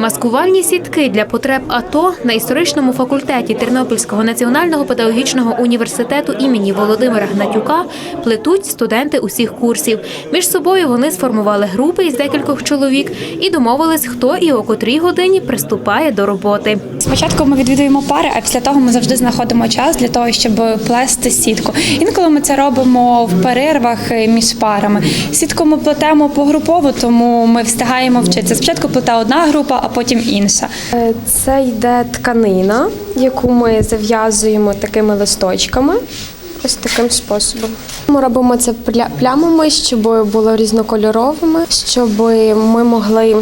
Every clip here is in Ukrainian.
Маскувальні сітки для потреб АТО на історичному факультеті Тернопільського національного педагогічного університету імені Володимира Гнатюка плетуть студенти усіх курсів. Між собою вони сформували групи із декількох чоловік і домовились, хто і о котрій годині приступає до роботи. Спочатку ми відвідуємо пари, а після того ми завжди знаходимо час для того, щоб плести сітку. Інколи ми це робимо в перервах е, між парами. Сітку ми плетемо погрупово, тому ми встигаємо вчитися. Спочатку плете одна група, потім інша. Е, Це йде тканина, яку ми зав'язуємо такими листочками. Ось таким способом. Ми робимо це плямами, щоб було різнокольоровими, щоб ми могли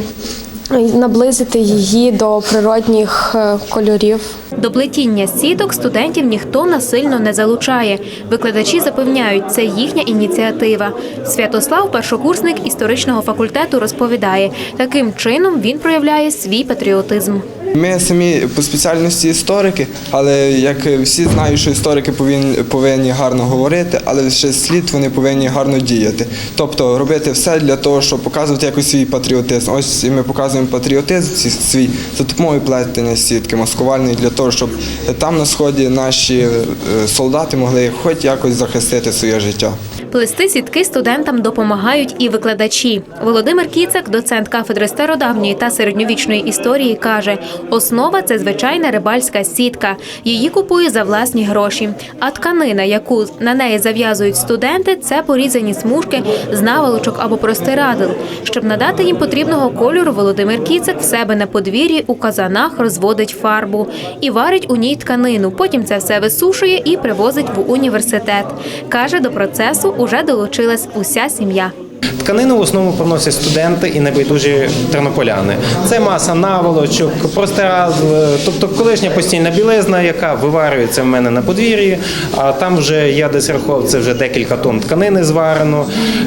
наблизити її до природних е, кольорів. До плетіння сіток студентів ніхто насильно не залучає. Викладачі запевняють, це їхня ініціатива. Святослав, першокурсник історичного факультету, розповідає, таким чином він проявляє свій патріотизм. Ми самі по спеціальності історики, але як всі знають, що історики повинні, повинні гарно говорити, але ще слід вони повинні гарно діяти. Тобто робити все для того, щоб показувати якось свій патріотизм. Ось ми показуємо патріотизм свій за допомогою плетення сітки маскувальної для того, щоб там на сході наші е, солдати могли хоч якось захистити своє життя. Плести сітки студентам допомагають і викладачі. Володимир Кіцак, доцент кафедри стародавньої та середньовічної історії, каже: основа це звичайна рибальська сітка. Її купує за власні гроші. А тканина, яку на неї зав'язують студенти, це порізані смужки з наволочок або простирадл. Щоб надати їм потрібного кольору, Володимир Кіцак в себе на подвір'ї у казанах розводить фарбу і варить у ній тканину. Потім це все висушує і привозить в університет. Каже, до процесу уже долучилась уся сім'я. Тканину в основному приносять студенти і небайдужі тернополяни. Це маса наволочок, простирадл, тобто колишня постійна білизна, яка виварюється в мене на подвір'ї, а там вже я десь рахував, це вже декілька тонн тканини зварено.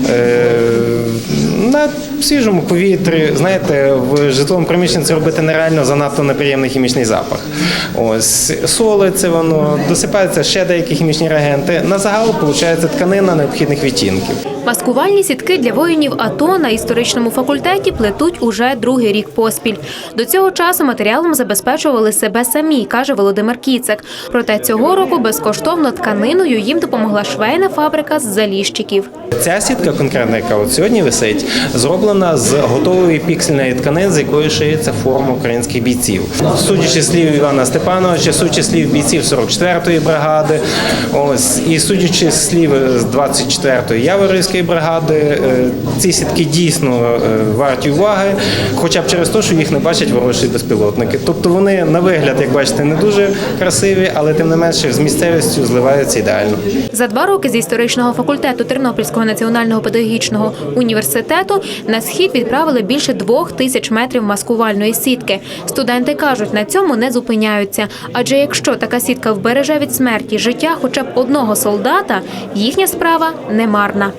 Е, На свіжому повітрі, знаєте, в житловому приміщенні це робити нереально занадто неприємний хімічний запах. Ось солиться воно, досипаються ще деякі хімічні реагенти. На загал виходить тканина необхідних відтінків. Маскувальні сітки для воїнів АТО на історичному факультеті плетуть уже другий рік поспіль. До цього часу матеріалом забезпечували себе самі, каже Володимир Кіцек. Проте цього року безкоштовно тканиною їм допомогла швейна фабрика з заліщиків. Ця сітка конкретна, яка от сьогодні висить, зроблена з готової піксельної тканини, з якої шиється форма українських бійців. Судячи слів Івана Степановича, судячи слів бійців 44-ї бригади, ось і судячи слів з 24-ї Яворівської бригади, е, ці сітки дійсно е, варті уваги, хоча б через те, що їх не бачать ворожі безпілотники. Тобто вони на вигляд, як бачите, не дуже красиві, але тим не менше з місцевістю зливаються ідеально. За два роки з історичного факультету Тернопільського національного педагогічного університету схід відправили більше двох тисяч метрів маскувальної сітки. Студенти кажуть, на цьому не зупиняються. Адже якщо така сітка вбереже від смерті життя хоча б одного солдата, їхня справа не марна.